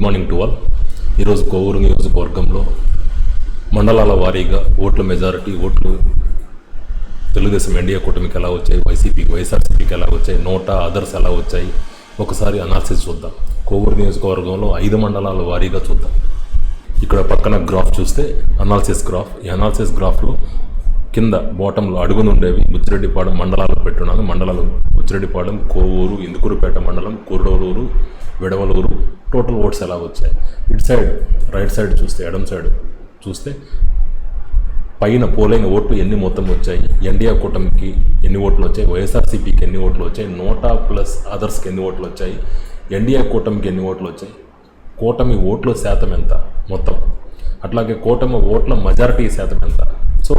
Good morning to all ఈరోజు కోవూరు నియోజకవర్గంలో మండలాల వారీగా ఓట్ల మెజారిటీ ఓట్లు తెలుగుదేశం ఎన్డీఏ కూటమికి ఎలా వచ్చాయి? వైసీపీకి వైఎస్ఆర్సీపీకి ఎలా వచ్చాయి? నోటా అదర్స్ ఎలా వచ్చాయి? ఒకసారి అనాలిసిస్ చూద్దాం. కోవూరు నియోజకవర్గంలో ఐదు మండలాల వారీగా చూద్దాం. ఇక్కడ పక్కన గ్రాఫ్ చూస్తే అనాలిసిస్ గ్రాఫ్ ఈ అనాలిసిస్ గ్రాఫ్లో కింద బాటంలో అడుగునుండేవి బుచ్చిరెడ్డిపాలెం మండలాలు పెట్టున్నాను. మండలాలు బుచ్చిరెడ్డిపాలెం కోవూరు ఇందుకూరుపేట మండలం కుర్డోలూరు విడవలూరు టోటల్ ఓట్స్ ఎలా వచ్చాయి? ఇటు సైడ్ రైట్ సైడ్ చూస్తే ఎడం సైడ్ చూస్తే పైన పోలింగ్ ఓట్లు ఎన్ని మొత్తం వచ్చాయి? ఎన్డీఏ కూటమికి ఎన్ని ఓట్లు వచ్చాయి? వైఎస్ఆర్సీపీకి ఎన్ని ఓట్లు వచ్చాయి? నోటా ప్లస్ అదర్స్కి ఎన్ని ఓట్లు వచ్చాయి? ఎన్డీఏ కూటమికి ఎన్ని ఓట్లు వచ్చాయి? కూటమి ఓట్ల శాతం ఎంత మొత్తం? అట్లాగే కూటమి ఓట్ల మెజారిటీ శాతం ఎంత? సో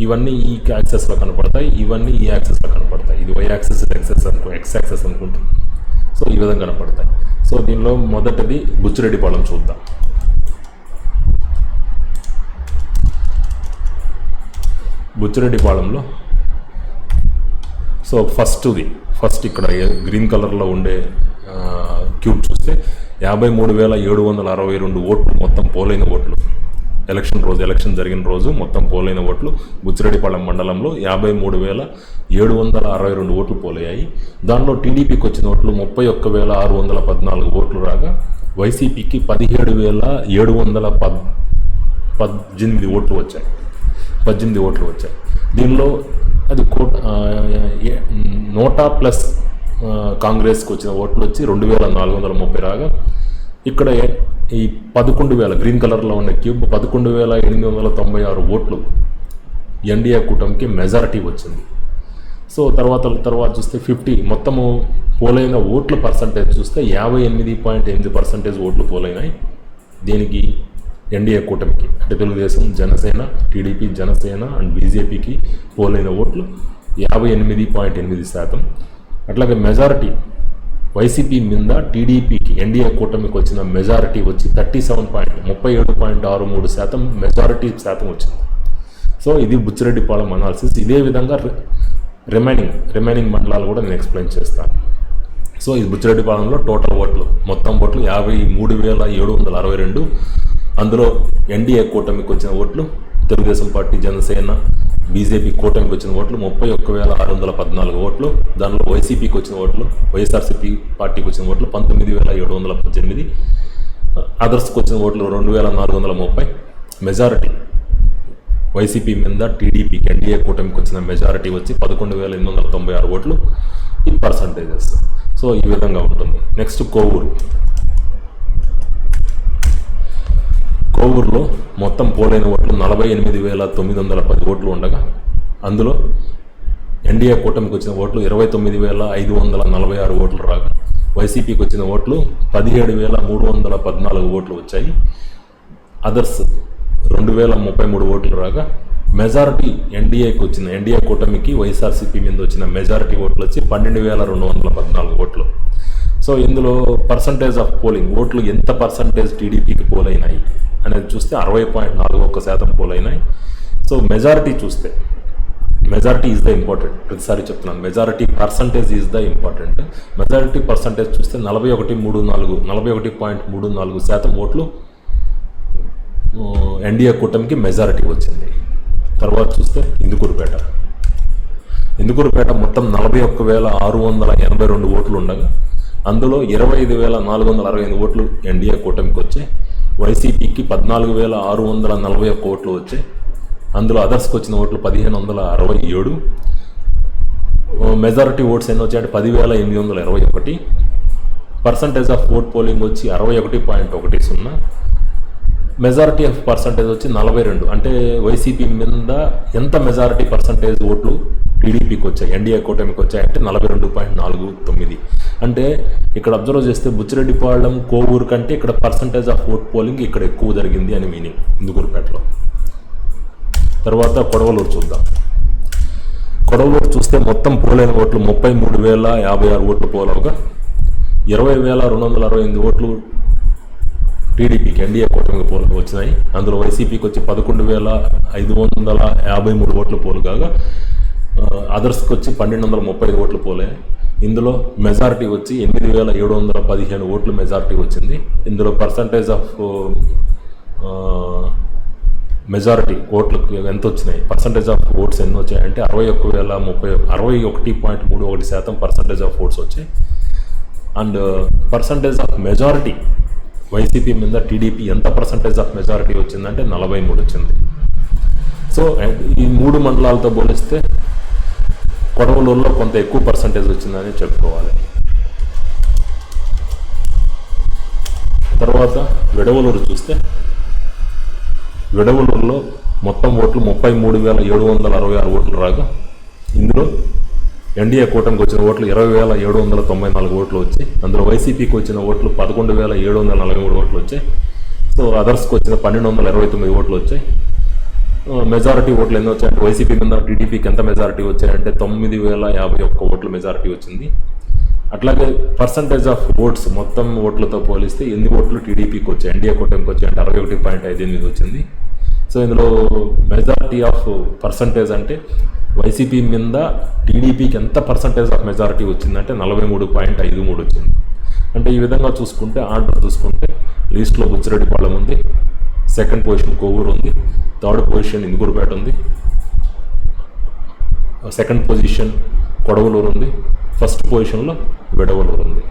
ఇవన్నీ ఈ యాక్సెస్లో కనపడతాయి ఇవన్నీ ఈ యాక్సెస్లో కనపడతాయి. ఇది వై యాక్సెస్ యాక్సెస్ అనుకో ఎక్స్ యాక్సెస్ అనుకుంటాం. సో ఈ విధంగా కనపడతాయి. సో దీనిలో మొదటిది బుచ్చిరెడ్డిపాలెం చూద్దాం. బుచ్చిరెడ్డిపాలెంలో సో ఫస్ట్ది ఫస్ట్ ఇక్కడ గ్రీన్ కలర్లో ఉండే క్యూబ్ చూస్తే యాభై మూడు వేల ఏడు వందల అరవై రెండు ఓట్లు మొత్తం పోలైన ఓట్లు. ఎలక్షన్ రోజు ఎలక్షన్ జరిగిన రోజు మొత్తం పోలైన ఓట్లు బుచ్చిరెడ్డిపాళెం మండలంలో యాభై మూడు వేల ఏడు వందల అరవై రెండు ఓట్లు పోలయ్యాయి. దానిలో టీడీపీకి వచ్చిన ఓట్లు ముప్పై ఒక్క వేల ఆరు వందల పద్నాలుగు ఓట్లు రాగా వైసీపీకి పదిహేడు వేల ఏడు వందల పద్ పద్దెనిమిది ఓట్లు వచ్చాయి. పద్దెనిమిది ఓట్లు వచ్చాయి. దీనిలో అది కోట ఏ- నోటా ప్లస్ కాంగ్రెస్కి వచ్చిన ఓట్లు వచ్చి రెండు వేల నాలుగు వందల ముప్పై రాగా ఇక్కడ ఈ పదకొండు వేల గ్రీన్ కలర్లో ఉన్న క్యూబ్ పదకొండు వేల ఎనిమిది వందల తొంభై ఆరు ఓట్లు ఎన్డీఏ కూటమికి మెజారిటీ వచ్చింది. సో తర్వాత తర్వాత చూస్తే ఫిఫ్టీ మొత్తము పోలైన ఓట్ల పర్సంటేజ్ చూస్తే యాభై ఎనిమిది పాయింట్ ఎనిమిది పర్సంటేజ్ ఓట్లు పోలైనాయి దీనికి ఎన్డీఏ కూటమికి. అంటే తెలుగుదేశం జనసేన టీడీపీ జనసేన అండ్ బీజేపీకి పోలైన ఓట్లు యాభై ఎనిమిది పాయింట్ ఎనిమిది శాతం. అట్లాగే మెజారిటీ వైసీపీ మీద టీడీపీ ఎన్డీఏ కూటమికి వచ్చిన మెజారిటీ వచ్చి థర్టీ సెవెన్ పాయింట్ ముప్పై ఏడు పాయింట్ ఆరు మూడు శాతం మెజారిటీ శాతం వచ్చింది. సో ఇది బుచ్చిరెడ్డిపాలెం అనాలిసిస్. ఇదే విధంగా రి- రిమైనింగ్ రిమైనింగ్ మండలాలు కూడా నేను ఎక్స్ప్లెయిన్ చేస్తాను. సో ఇది బుచ్చిరెడ్డిపాలెంలో టోటల్ ఓట్లు. మొత్తం ఓట్లు యాభై మూడు వేల ఏడు వందల అరవై రెండు. అందులో ఎన్డీఏ కూటమికి వచ్చిన ఓట్లు తెలుగుదేశం పార్టీ జనసేన బీజేపీ కూటమికి వచ్చిన ఓట్లు ముప్పై ఒక్క వేల ఆరు వందల పద్నాలుగు ఓట్లు దానిలో వైసీపీకి వచ్చిన ఓట్లు వైఎస్ఆర్సీపీ పార్టీకి వచ్చిన ఓట్లు పంతొమ్మిది వేల ఏడు వందల పద్దెనిమిది అదర్స్కి వచ్చిన ఓట్లు రెండు వేల నాలుగు వందల ముప్పై. మెజారిటీ. వైసీపీ మీద టీడీపీకి ఎన్డీఏ కూటమికి వచ్చిన మెజారిటీ వచ్చి పదకొండు వేల ఎనిమిది వందల తొంభై ఆరు ఓట్లు ఈ పర్సంటేజెస్. సో ఈ విధంగా ఉంటుంది. నెక్స్ట్ కోవూరు. మొత్తం పోలైన ఓట్లు నలభై ఎనిమిది వేల తొమ్మిది వందల పది ఓట్లు ఉండగా అందులో ఎన్డీఏ కూటమికి వచ్చిన ఓట్లు ఇరవై తొమ్మిది వేల ఐదు వందల నలభై ఆరు ఓట్లు రాగా వైసీపీకి వచ్చిన ఓట్లు పదిహేడు వేల మూడు వందల పద్నాలుగు ఓట్లు వచ్చాయి. అదర్స్ రెండు వేల ముప్పై మూడు ఓట్లు రాగా మెజారిటీ ఎన్డీఏకి వచ్చిన ఎన్డీఏ కూటమికి వైఎస్ఆర్సీపీ మీద వచ్చిన మెజారిటీ ఓట్లు వచ్చి పన్నెండు వేల రెండు వందల పద్నాలుగు ఓట్లు. సో ఇందులో పర్సంటేజ్ ఆఫ్ పోలింగ్ ఓట్లు ఎంత పర్సంటేజ్ టీడీపీకి పోలైనాయి? అనేది చూస్తే అరవై పాయింట్ నాలుగు ఒక్క శాతం పోలైనాయి. సో మెజారిటీ చూస్తే మెజారిటీ ఈజ్ ద ఇంపార్టెంట్ ప్రతిసారి చెప్తున్నాను majority percentage is the important majority percentage చూస్తే నలభై ఒకటి మూడు నాలుగు నలభై ఒకటి పాయింట్ మూడు నాలుగు శాతం ఓట్లు ఎన్డీఏ కూటమికి మెజారిటీ వచ్చింది. తర్వాత చూస్తే ఇందుకూరుపేట. ఇందుకూరుపేట మొత్తం నలభై ఒక్క వేల ఆరు వందల ఎనభై రెండు ఓట్లు ఉండగా అందులో ఇరవై ఐదు వేల నాలుగు వందల అరవై ఐదు ఓట్లు ఎన్డీఏ కూటమికి వచ్చాయి. వైసీపీకి పద్నాలుగు వేల ఆరు వందల నలభై ఒక్క ఓట్లు వచ్చాయి. అందులో అదర్స్కి వచ్చిన ఓట్లు పదిహేను వందల అరవై ఏడు. మెజారిటీ ఓట్స్ ఎన్ని వచ్చాయంటే పదివేల ఎనిమిది వందల ఇరవై ఒకటి. పర్సంటేజ్ ఆఫ్ ఓట్ పోలింగ్ వచ్చి అరవై ఒకటి పాయింట్ ఒకటి సున్నా. మెజారిటీ ఆఫ్ పర్సంటేజ్ వచ్చి నలభై రెండు. అంటే వైసీపీ మీద ఎంత మెజారిటీ పర్సంటేజ్ ఓట్లు టీడీపీకి వచ్చాయి ఎన్డీఏ కూటమికి వచ్చాయంటే నలభై రెండు పాయింట్ నాలుగు తొమ్మిది. అంటే ఇక్కడ అబ్జర్వ్ చేస్తే బుచ్చిరెడ్డిపాళెం కోవూరు కంటే ఇక్కడ పర్సంటేజ్ ఆఫ్ ఓట్ పోలింగ్ ఇక్కడ ఎక్కువ జరిగింది అని మీనింగ్ ఇందుకూరుపేటలో తర్వాత కొడవలూరు చూద్దాం. కొడవలూరు చూస్తే మొత్తం పోలైన ఓట్లు ముప్పై మూడు వేల యాభై ఆరు ఓట్లు పోలవగా. ఇరవై వేల రెండు వందల అరవై ఎనిమిది ఓట్లు టీడీపీకి ఎన్డీఏ కూటమికి పోలు వచ్చినాయి. అందులో వైసీపీకి వచ్చి పదకొండు వేల ఐదు వందల యాభై మూడు ఓట్లు పోలు కాగా అదర్స్కి వచ్చి పన్నెండు వందల ముప్పై ఐదు ఓట్లు పోలే. ఇందులో మెజారిటీ వచ్చి ఎనిమిది వేల ఏడు వందల పదిహేను ఓట్లు మెజారిటీ వచ్చింది. ఇందులో పర్సంటేజ్ ఆఫ్ మెజారిటీ ఓట్లకు ఎంత వచ్చినాయి? పర్సంటేజ్ ఆఫ్ ఓట్స్ ఎన్ని వచ్చాయంటే అరవై ఒక్క వేల ముప్పై అరవై ఒకటి పాయింట్ మూడు ఒకటి శాతం పర్సంటేజ్ ఆఫ్ ఓట్స్ వచ్చాయి. And percentage of majority YCP మీద టీడీపీ ఎంత పర్సంటేజ్ ఆఫ్ మెజారిటీ వచ్చిందంటే నలభై మూడు వచ్చింది. సో ఈ మూడు మండలాలతో పోలిస్తే కొడవలూరులో కొంత ఎక్కువ పర్సంటేజ్ వచ్చిందని చెప్పుకోవాలి. తర్వాత విడవలూరు చూస్తే విడవలూరులో మొత్తం ఓట్లు ముప్పై మూడు వేల ఏడు వందల అరవై ఆరు ఓట్లు రాగా ఇందులో ఎన్డీఏ కూటమికి వచ్చిన ఓట్లు ఇరవై వేల ఏడు వందల తొంభై నాలుగు ఓట్లు వచ్చాయి అందులో వైసీపీకి వచ్చిన ఓట్లు పదకొండు వేల ఏడు వందల నలభై మూడు ఓట్లు వచ్చాయి సో అదర్స్కి వచ్చిన పన్నెండు వందల ఇరవై తొమ్మిది ఓట్లు వచ్చాయి మెజారిటీ ఓట్లు ఎన్ని వచ్చాయంటే వైసీపీ మీద టీడీపీకి ఎంత మెజారిటీ వచ్చాయంటే తొమ్మిది వేల యాభై ఒక్క ఓట్లు మెజారిటీ వచ్చింది. అట్లాగే పర్సంటేజ్ ఆఫ్ ఓట్స్ మొత్తం ఓట్లతో పోలిస్తే ఎన్ని ఓట్లు టీడీపీకి వచ్చాయి ఎన్డీఏ కూటమికి వచ్చాయంటే అరవై ఒకటి పాయింట్ ఐదు ఎనిమిది వచ్చింది. సో ఇందులో మెజారిటీ ఆఫ్ పర్సంటేజ్ అంటే వైసీపీ మీద టీడీపీకి ఎంత పర్సంటేజ్ ఆఫ్ మెజారిటీ వచ్చిందంటే నలభై మూడు పాయింట్ ఐదు మూడు వచ్చింది. అంటే ఈ విధంగా చూసుకుంటే ఆర్డర్ చూసుకుంటే లీస్ట్లో బుచ్చిరెడ్డిపాళెం ఉంది సెకండ్ పొజిషన్ కోవూరు ఉంది థర్డ్ పొజిషన్ ఇందుకూరుపేట ఉంది సెకండ్ పొజిషన్ కొడవలూరు ఉంది ఫస్ట్ పొజిషన్లో విడవలూరు ఉంది.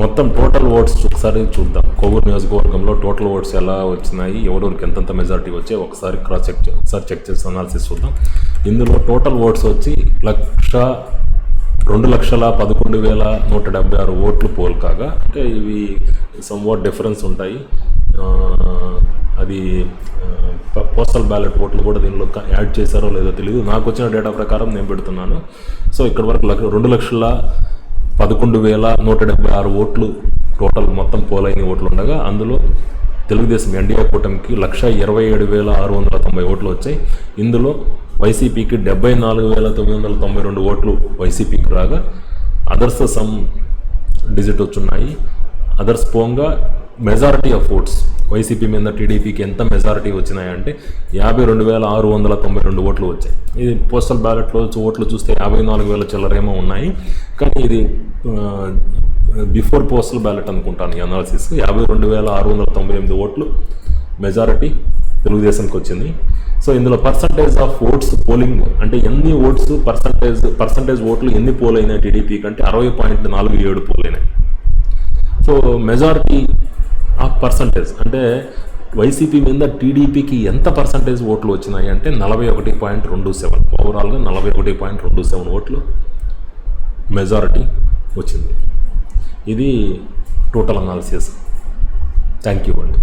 మొత్తం టోటల్ ఓట్స్ ఒకసారి చూద్దాం. కొవ్వూరు నియోజకవర్గంలో టోటల్ ఓట్స్ ఎలా వచ్చినాయి? ఎవరెవరికి ఎంతెంత మెజారిటీ వచ్చాయి? ఒకసారి క్రాస్ చెక్ ఒకసారి చెక్ చేసి అనాలిసిస్ చూద్దాం. ఇందులో టోటల్ ఓట్స్ వచ్చి లక్ష రెండు లక్షల పదకొండు వేల నూట డెబ్బై ఆరు ఓట్లు పోల్ కాగా అంటే ఇవి సమ్ వాట్ డిఫరెన్స్ ఉంటాయి అది పోస్టల్ బ్యాలెట్ ఓట్లు కూడా దీనిలో యాడ్ చేశారో లేదో తెలియదు నాకు వచ్చిన డేటా ప్రకారం నేను పెడుతున్నాను. సో ఇక్కడ వరకు లక్ష రెండు లక్షల పదకొండు వేల నూట డెబ్బై ఆరు ఓట్లు టోటల్ మొత్తం పోలైన ఓట్లు ఉండగా అందులో తెలుగుదేశం ఎన్డీఏ కూటమికి లక్ష ఇరవై ఏడు వేల ఆరు వందల తొంభై ఓట్లు వచ్చాయి. ఇందులో వైసీపీకి డెబ్బై నాలుగు వేల తొమ్మిది వందల తొంభై రెండు ఓట్లు వైసీపీకి రాగా అదర్స్ సమ్ డిజిట్ వచ్చున్నాయి. అదర్స్ పోంగా మెజారిటీ ఆఫ్ ఓట్స్ వైసీపీ మీద టీడీపీకి ఎంత మెజారిటీ వచ్చినాయంటే యాభై రెండు వేల ఆరు వందల తొంభై రెండు ఓట్లు వచ్చాయి. ఇది పోస్టల్ బ్యాలెట్లో ఓట్లు చూస్తే యాభై నాలుగు వేల చిల్లరేమో ఉన్నాయి. కానీ ఇది బిఫోర్ పోస్టల్ బ్యాలెట్ అనుకుంటాను ఈ అనాలిసిస్ యాభై రెండు వేల ఆరు వందల తొంభై ఎనిమిది ఓట్లు మెజారిటీ తెలుగుదేశంకి వచ్చింది. సో ఇందులో పర్సంటేజ్ ఆఫ్ ఓట్స్ పోలింగ్ అంటే ఎన్ని ఓట్స్ పర్సంటేజ్ పర్సంటేజ్ ఓట్లు ఎన్ని పోలైనాయి టీడీపీ కంటే అరవై పాయింట్ నాలుగు ఏడు పోలైనాయి. సో మెజారిటీ ఆఫ్ పర్సంటేజ్ అంటే వైసీపీ మీద టీడీపీకి ఎంత పర్సంటేజ్ ఓట్లు వచ్చినాయి అంటే నలభై ఒకటి పాయింట్ రెండు సెవెన్. ఓవరాల్గా నలభై ఒకటి పాయింట్ రెండు సెవెన్ ఓట్లు మెజారిటీ వచ్చింది. ఇది టోటల్ అనాలిసిస్ థ్యాంక్ యూ అండి.